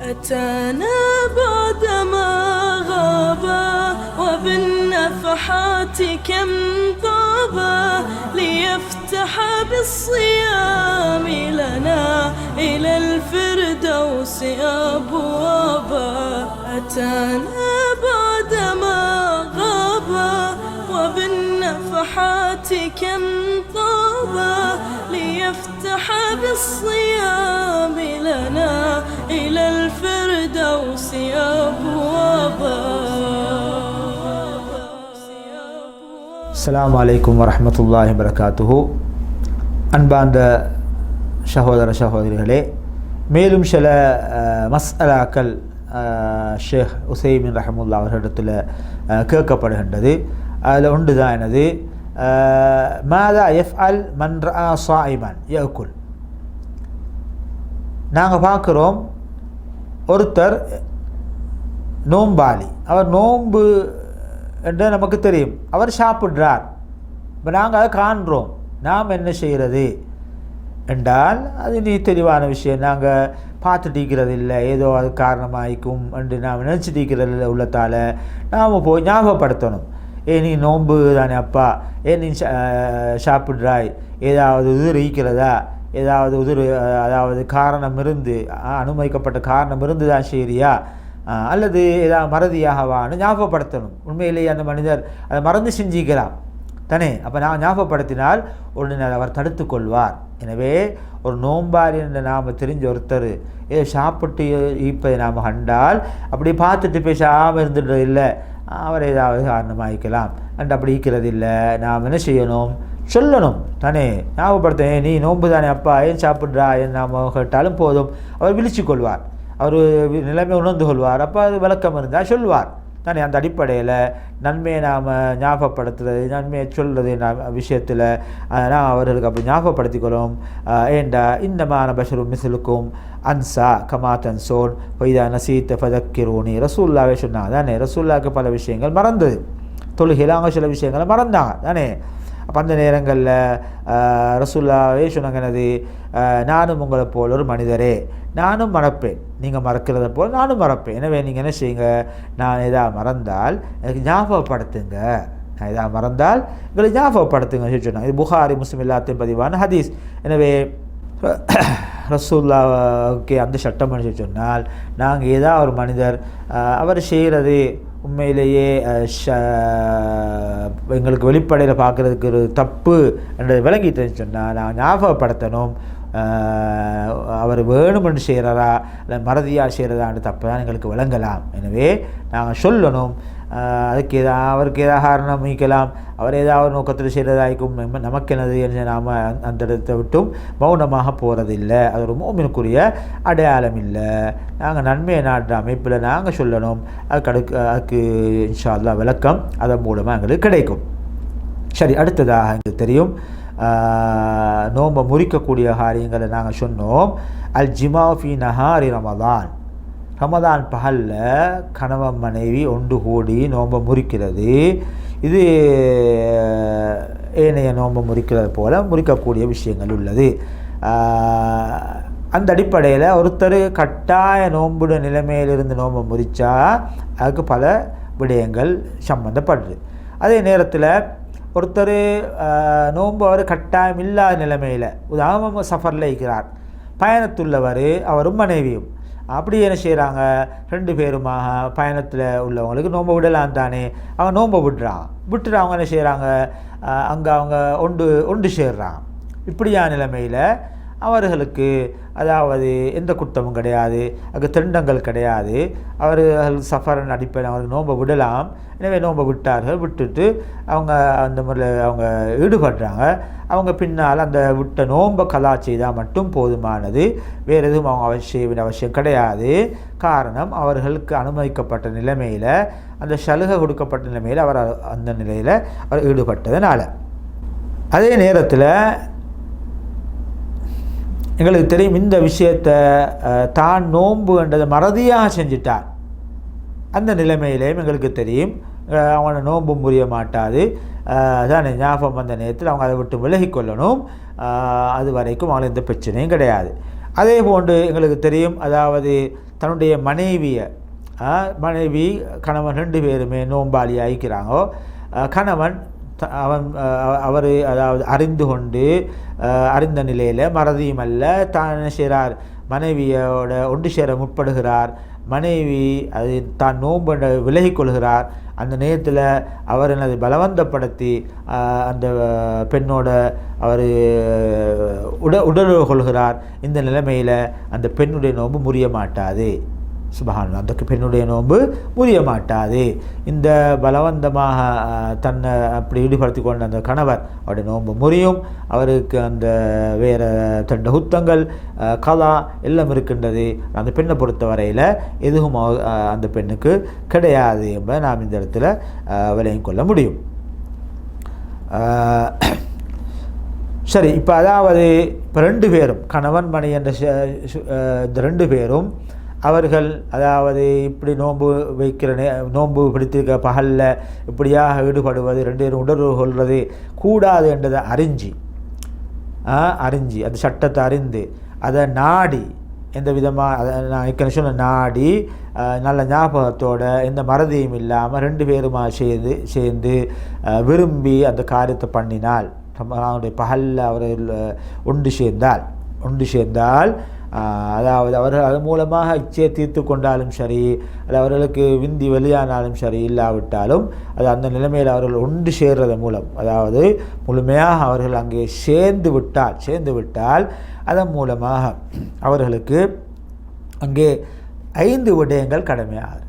أتانا بعدما غابا وبالنفحات كم طابا ليفتح بالصيام لنا إلى الفردوس أبوابا. أتانا بعدما وبالنفحات كم طابا ليفتح بالصيام لنا إلى الفردوس أبوابا அஸ்ஸலாமு அலைக்கும் வரஹ்மத்துல்லாஹி வரகாத்துஹு அன்பார்ந்த சகோதர சகோதரிகளே மேலும் சில அஹ், மஸ்அலாக்கள் அஹ், ஷேக் உசைமின் ரஹமுல்லா அவர்களிடத்தில் அஹ், கேட்கப்படுகின்றது அதில் ஒன்று தான் எனது அஹ், மாதா எஃப் அல் மன்ரா சாயிமன் யகுல் நாங்கள் பார்க்குறோம் ஒருத்தர் நோம்பாளி அவர் நோன்பு என்று நமக்கு தெரியும் அவர் சாப்பிட்றார் இப்போ நாங்கள் அதை காண்றோம் நாம் என்ன செய்கிறது என்றால் அது நீ தெளிவான விஷயம் நாங்கள் பார்த்துட்டிருக்கிறது இல்லை ஏதோ அது காரணமாயிக்கும் என்று நாம் நினச்சிட்டு இல்லை உள்ளத்தால் நாம் போய் ஞாபகப்படுத்தணும் ஏ நீ நோன்பு தானே அப்பா. ஏன் நீ சாப்பிட்றாய். ஏதாவது உதிர் ஈக்கிறதா ஏதாவது உதிர் அதாவது காரணம் இருந்து அனுமதிக்கப்பட்ட காரணம் இருந்து தான் செய்கிறியா அல்லது ஏதாவது மறதியாகவான்னு ஞாபகப்படுத்தணும். உண்மையிலேயே அந்த மனிதர் அதை மறந்து செஞ்சிக்கலாம் தானே? அப்போ நான் ஞாபகப்படுத்தினால் உடனே அவர் தடுத்து கொள்வார். எனவே ஒரு நோம்பாளி என்று நாம் தெரிஞ்ச ஒருத்தர் ஏதோ சாப்பிட்டு ஈப்பதை நாம் கண்டால் அப்படி பார்த்துட்டு பேசாமல் இருந்துட்டு இல்லை. அவர் ஏதாவது காரணமாகிக்கலாம் அண்ட் அப்படி இருக்கிறது இல்லை நாம் என்ன செய்யணும்? சொல்லணும். தானே? ஞாபகப்படுத்தேன் நீ நோன்பு தானே அப்பா? ஏன் சாப்பிட்றா? ஏன் நாம் கேட்டாலும் போதும். அவர் விழிச்சு கொள்வார் அவர் நிலைமை உணர்ந்து கொள்வார். அப்போ அது விளக்கம் இருந்தால் சொல்வார். தானே அந்த அடிப்படையில் நன்மையை நாம் ஞாபகப்படுத்துறது நன்மையை சொல்கிறது விஷயத்தில் நான் அவர்களுக்கு அப்படி ஞாபகப்படுத்திக்கிறோம் ஏண்டா ஏண்டா இன்னமான பஷரும் மிசிலுக்கும் அன்சா கமாத்தன் சோன் பொய்தா நசீத்த ஃபதக்கிரோனி. ரசூல்லாவே சொன்னாங்க தானே? ரசூல்லாவுக்கு பல விஷயங்கள் மறந்தது. தொழுகையில் அவங்க சில விஷயங்களை மறந்தாங்க தானே? அப்போ அந்த நேரங்களில் ரசுல்லாவே சொன்னாங்க எனது நானும் உங்களை போல் ஒரு மனிதரே நானும் மறப்பேன். நீங்கள் மறக்கிறத போல் நானும் மறப்பேன். எனவே நீங்கள் என்ன செய்யுங்க? நான் எதாவது மறந்தால் எனக்கு ஞாபகப்படுத்துங்க. நான் எதாவது மறந்தால் எங்களை ஞாபகப்படுத்துங்க சொன்னாங்க. இது புகாரி முஸ்லிம் எல்லாத்தையும் பதிவான ஹதீஸ். எனவே ரசூல்லாவுக்கு அந்த சட்டம் சொல்லி சொன்னால் நாங்கள் ஏதாவது ஒரு மனிதர் அவர் செய்கிறது உண்மையிலேயே ஷ- எங்களுக்கு வெளிப்படையில் பார்க்குறதுக்கு ஒரு தப்பு என்று விளங்கிட்டேன்னு சொன்னால் நான் ஞாபகப்படுத்தணும். அவர் வேணுமென்று செய்கிறாரா இல்லை மறதியாக செய்கிறதான்னு தப்பு தான் எங்களுக்கு விளங்கலாம். எனவே நாங்கள் சொல்லணும் அதுக்கு ஏதா அவருக்கு ஏதாவது காரணம் அமைக்கலாம் அவர் ஏதாவது நோக்கத்தில் செய்கிறதாய்க்கும் நமக்கெனது நமக்கு என்னது என்று நாம் அந்த இடத்தை விட்டும் மௌனமாக போகிறதில்லை அது ஒரு மோமினுக்குரிய அடையாளம் இல்லை நாங்கள் நன்மையை நாட்டு அமைப்பில் நாங்கள் சொல்லணும் அதுக்கு அடுக்கு அதுக்கு இன்ஷா விளக்கம் அதன் மூலமாக எங்களுக்கு கிடைக்கும் சரி அடுத்ததாக எங்களுக்கு தெரியும் நோம்பை நோன்பை முறிக்கக்கூடிய காரியங்களை நாங்கள் சொன்னோம் அல் ஜிமாஃபி நஹாரி ரமதான் ரமதான் பகலில் கணவன் மனைவி ஒன்று கூடி நோன்பை முறிக்கிறது. இது ஏனைய நோன்பை முறிக்கிறது போல் முறிக்கக்கூடிய விஷயங்கள் உள்ளது. அந்த அடிப்படையில் ஒருத்தர் கட்டாய நோன்புட நிலைமையிலிருந்து நோன்பை முறித்தா அதுக்கு பல விடயங்கள் சம்மந்தப்படுது அதே நேரத்தில் ஒருத்தர் நோன்பு அவர் கட்டாயம் இல்லாத நிலைமையில் உதாரணமாக சஃபரில் இருக்கிறார் பயணத்துள்ளவர் அவரும் மனைவியும். அப்படி என்ன செய்கிறாங்க ரெண்டு பேருமாக பயணத்தில் உள்ளவங்களுக்கு நோன்பை விடலாம் தானே. அவன் நோன்பை விடுறான். விட்டுட்டு அவங்க என்ன செய்கிறாங்க அங்கே அவங்க ஒன்று ஒன்று சேர்றான். இப்படியான நிலைமையில் அவர்களுக்கு அதாவது எந்த குற்றமும் கிடையாது அங்கே திண்டங்கள் கிடையாது. அவர்கள் சஃபரன் அடிப்படையில் அவர்கள் நோன்பை விடலாம். எனவே நோன்பை விட்டார்கள் விட்டுட்டு அவங்க அந்த முறையில் அவங்க ஈடுபடுறாங்க. அவங்க பின்னால் அந்த விட்ட நோன்பை கலா செய்தால் மட்டும் போதுமானது. வேறு எதுவும் அவங்க அவசியம் அவசியம் கிடையாது. காரணம் அவர்களுக்கு அனுமதிக்கப்பட்ட நிலைமையில் அந்த சலுகை கொடுக்கப்பட்ட நிலைமையில் அவர் அந்த நிலையில் அவர் ஈடுபட்டதுனால. அதே நேரத்தில் எங்களுக்கு தெரியும் இந்த விஷயத்தை தான் தான் நோன்புன்றதை மறதியாக செஞ்சிட்டார். அந்த நிலைமையிலேயும் எங்களுக்கு தெரியும். அவனை நோன்பு முறிய மாட்டாது. அதான் ஞாபகம் வந்த நேரத்தில் அவங்க அதை விட்டு விலகி கொள்ளணும். அது வரைக்கும் அவங்களுக்கு எந்த பிரச்சனையும் கிடையாது. அதே போன்று எங்களுக்கு தெரியும் அதாவது தன்னுடைய மனைவியை மனைவி கணவன் ரெண்டு பேருமே நோம்பாளி ஆகிக்கிறாங்கோ கணவன் அவன் அவர் அதாவது அறிந்து கொண்டு அறிந்த நிலையில் மறதியும் அல்ல தான் என்ன செய்கிறார் மனைவியோட ஒன்று சேர முற்படுகிறார். மனைவி அது தான் நோன்பு விலகிக் கொள்கிறார். அந்த நேரத்தில் அவர் எனது பலவந்தப்படுத்தி அந்த பெண்ணோட அவர் உட உடல் கொள்கிறார். இந்த நிலைமையில் அந்த பெண்ணுடைய நோன்பு முறிய மாட்டாது சுபஹான் அந்த பெண்ணுடைய நோன்பு முறிய மாட்டாது. இந்த பலவந்தமாக தன்னை அப்படி ஈடுபடுத்தி கொண்ட அந்த கணவர் அவருடைய நோன்பு முறியும். அவருக்கு அந்த வேறு தண்ட குத்தங்கள் கதா கலா எல்லாம் இருக்கின்றது. அந்த பெண்ணை பொறுத்த வரையில் எதுவும் அவ- அந்த பெண்ணுக்கு கிடையாது என்பதை நாம் இந்த இடத்துல அஹ், கொள்ள முடியும். சரி இப்போ அதாவது இப்போ ரெண்டு பேரும் கணவன் மணி என்ற இந்த ரெண்டு பேரும் அவர்கள் அதாவது இப்படி நோன்பு வைக்கிற நே நோன்பு பிடித்திருக்க பகலில் இப்படியாக ஈடுபடுவது ரெண்டு பேரும் உடலுறவு கொள்வது கூடாது என்றதை அறிஞ்சு அறிஞ்சு அது சட்டத்தை அறிந்து அதை நாடி எந்த விதமாக அதை நான் ஏற்கனவே சொன்ன நாடி நல்ல ஞாபகத்தோட எந்த மறதியும் இல்லாமல் ரெண்டு பேருமா சேர்ந்து சேர்ந்து விரும்பி அந்த காரியத்தை பண்ணினால் அவனுடைய பகலில் அவர்கள் ஒன்று சேர்ந்தால் ஒன்று சேர்ந்தால் அதாவது அவர்கள் அது மூலமாக இச்சையை தீர்த்து கொண்டாலும் சரி அது அவர்களுக்கு விந்தி வெளியானாலும் சரி இல்லாவிட்டாலும் அது அந்த நிலைமையில் அவர்கள் ஒன்று சேர்றது மூலம் அதாவது முழுமையாக அவர்கள் அங்கே சேர்ந்து விட்டால் சேர்ந்து விட்டால் அதன் மூலமாக அவர்களுக்கு அங்கே ஐந்து விடயங்கள் கடமையாகும்.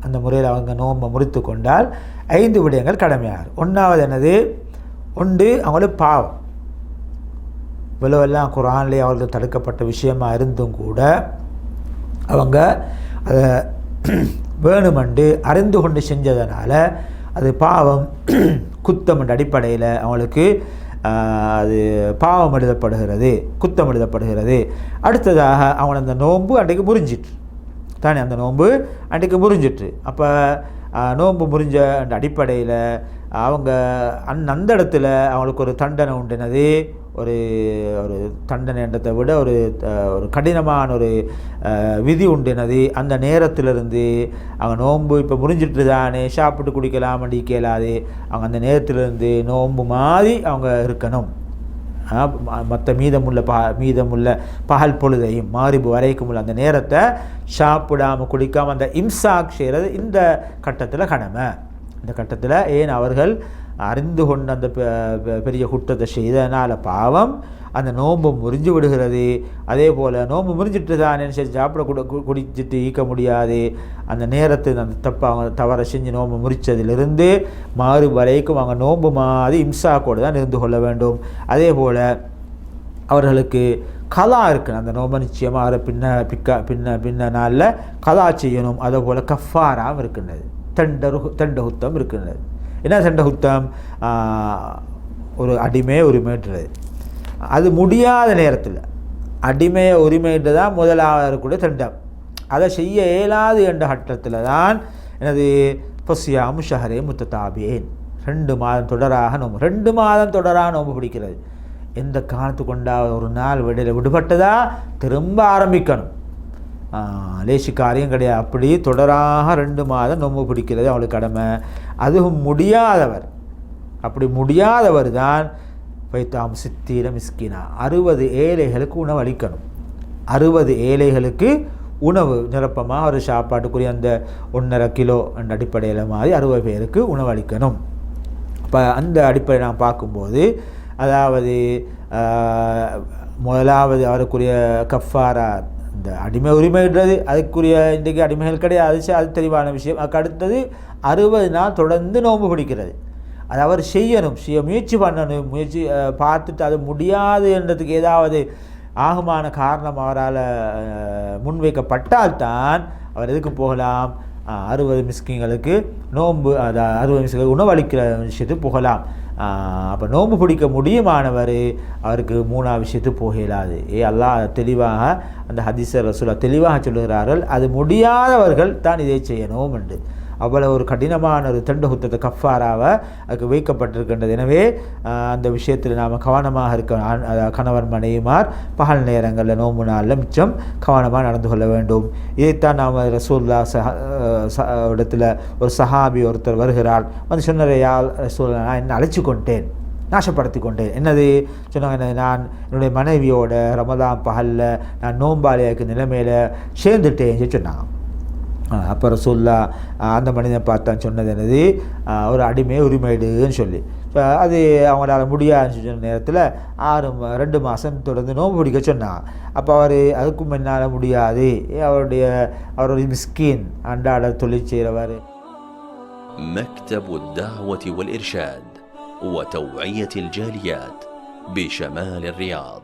அந்த முறையில் அவங்க நோன்பை முறித்து கொண்டால் ஐந்து விடயங்கள் கடமையாகும். ஒன்றாவது என்னது? ஒன்று அவங்களுக்கு பாவம். இவ்வளவெல்லாம் குரான்லேயே அவர்கள் தடுக்கப்பட்ட விஷயமாக இருந்தும் கூட அவங்க அதை வேணுமெண்டு அறிந்து கொண்டு செஞ்சதனால அது பாவம் குத்தம் என்ற அடிப்படையில் அவங்களுக்கு அது பாவம் எழுதப்படுகிறது குத்தம் எழுதப்படுகிறது. அடுத்ததாக அவன் அந்த நோன்பு அன்றைக்கு முறிஞ்சிட்டு தானே அந்த நோன்பு அன்றைக்கு முறிஞ்சிட்டு அப்போ நோன்பு முறிஞ்ச அந்த அடிப்படையில் அவங்க அந் அந்த இடத்துல அவங்களுக்கு ஒரு தண்டனை உண்டினது. ஒரு ஒரு தண்டனைன்றதை விட ஒரு ஒரு கடினமான ஒரு விதி விதி உண்டினது அந்த நேரத்திலிருந்து அவங்க நோன்பு இப்போ முடிஞ்சிட்டு தானே சாப்பிட்டு குடிக்கலாம் கேளாது. அவங்க அந்த நேரத்திலிருந்து நோன்பு மாதிரி அவங்க இருக்கணும். மற்ற மீதமுள்ள பா மீதமுள்ள பகல் பொழுதையும் மாறிபு வரைக்கும் உள்ள அந்த நேரத்தை சாப்பிடாமல் குடிக்காமல் அந்த இம்சாக் செய்கிறது இந்த கட்டத்தில் கடமை. இந்த கட்டத்தில் ஏன் அவர்கள் அறிந்து கொண்டு அந்த பெ- பெரிய குற்றத்தை செய்தனால் பாவம் அந்த நோன்பு முறிஞ்சு விடுகிறது. அதே போல் நோன்பு முறிஞ்சிட்டு தான் சரி சாப்பிட குட கு- குடிச்சிட்டு ஈக்க முடியாது. அந்த நேரத்தில் அந்த தப்பை அவங்க தவறை செஞ்சு நோன்பு முறிச்சதிலிருந்து மாறு வரைக்கும் அவங்க நோன்பு மாதிரி இம்சாக்கோடு தான் இருந்து கொள்ள வேண்டும். அதே போல் அவர்களுக்கு கலா இருக்குது அந்த நோம்பை நிச்சயமாக பின்ன பிக்க பின்ன பின்ன நாளில் கலா செய்யணும். அதே போல் கஃபாராம் இருக்கின்றது. தண்டரு தண்டகுத்தம் இருக்கின்றது. என்ன தண்டகுத்தம் ஒரு அடிமை உரிமைன்றது அது முடியாத நேரத்தில். அடிமையை உரிமைன்றது தான் முதலாவது இருக்கக்கூடிய தண்டம் அதை செய்ய இயலாது என்ற கட்டத்தில் தான் எனது பசியாமு ஷஹரே முத்ததாபியேன். ரெண்டு மாதம் தொடராக நோம்பு. ரெண்டு மாதம் தொடராக நோம்பு பிடிக்கிறது. எந்த காலத்து கொண்டா ஒரு நாள் விடையில விடுபட்டதா? திரும்ப ஆரம்பிக்கணும். லேசி காரியம் கிடையாது. அப்படி தொடராக ரெண்டு மாதம் நோம்பு பிடிக்கிறது அவளுக்கு கடமை. அதுவும் முடியாதவர். அப்படி முடியாதவர் தான் வைத்தாம் சித்தீர மிஸ்கினா. அறுபது ஏழைகளுக்கு உணவு அளிக்கணும். அறுபது ஏழைகளுக்கு உணவு. நிரப்பமாக ஒரு சாப்பாட்டுக்குரிய அந்த ஒன்றரை கிலோ என்ற அடிப்படையில் மாதிரி அறுபது பேருக்கு உணவு அளிக்கணும். இப்போ அந்த அடிப்படையில் நான் பார்க்கும்போது அதாவது முதலாவது அவருக்குரிய கஃபாரா இந்த அடிமை உரிமைன்றது அதுக்குரிய இன்றைக்கு அடிமைகள் கிடையாது. அது தெளிவான விஷயம். அதுக்கு அடுத்தது அறுபது நாள் தொடர்ந்து நோன்பு பிடிக்கிறது. அது அவர் செய்யணும். செய்ய முயற்சி பண்ணணும். முயற்சி பார்த்துட்டு அது முடியாது என்றதுக்கு ஏதாவது ஆகுமான காரணம் அவரால் முன்வைக்கப்பட்டால்தான் அவர் எதுக்கு போகலாம்? அறுபது மிஸ்கிங்களுக்கு நோன்பு அதாவது அறுபது மிஸ்கிங்களுக்கு உணவளிக்கிற விஷயத்துக்கு போகலாம். அப்போ நோன்பு பிடிக்க முடியுமானவர் அவருக்கு மூணாவது விஷயத்துக்கு போக இயலாது ஏ அல்லாஹ் தெளிவாக அந்த ஹதீசர் ரசூலா தெளிவாக சொல்லுகிறார்கள் அது முடியாதவர்கள் தான் இதை செய்யணும் என்று. அவ்வளவு ஒரு கடினமான ஒரு தண்டு குத்தத்தை கஃபாராவை அதுக்கு வைக்கப்பட்டிருக்கின்றது. எனவே அந்த விஷயத்தில் நாம் கவனமாக இருக்க கணவன் மனைவிமார் பகல் நேரங்களில் நோம்பு நாளில் மிச்சம் கவனமாக நடந்து கொள்ள வேண்டும். இதைத்தான் நாம் ரசூல்லா சஹ இடத்துல ஒரு சஹாபி ஒருத்தர் வருகிறார். வந்து சொன்னார் ரசூல்லா நான் என்ன அழைச்சி கொண்டேன். நாசப்படுத்தி கொண்டேன். என்னது? சொன்னாங்க "என்ன, நான் என்னுடைய மனைவியோட ரமதான் பகலில் நான் நோம்பாளியாக்கு நிலைமையில் சேர்ந்துட்டேன். சொன்னாங்க. அப்போ ரசூல்லா ஆஹ் அந்த மனிதன் பார்த்தான் சொன்னது என்னது ஆஹ் ஒரு அடிமை உரிமைடுன்னு சொல்லி So, அது அவங்களால முடியாதுன்னு சொன்ன நேரத்தில் ஆறு ம- ரெண்டு மாதம் தொடர்ந்து நோன்பு பிடிக்க சொன்னாங்க அப்போ அவர் அதுக்கும் என்னால் முடியாது அவருடைய அவர் ஒரு மிஸ்கின் அன்றாட தொழில் செய்கிறவர் مكتب الدعوة والإرشاد وتوعية الجاليات بشمال الرياض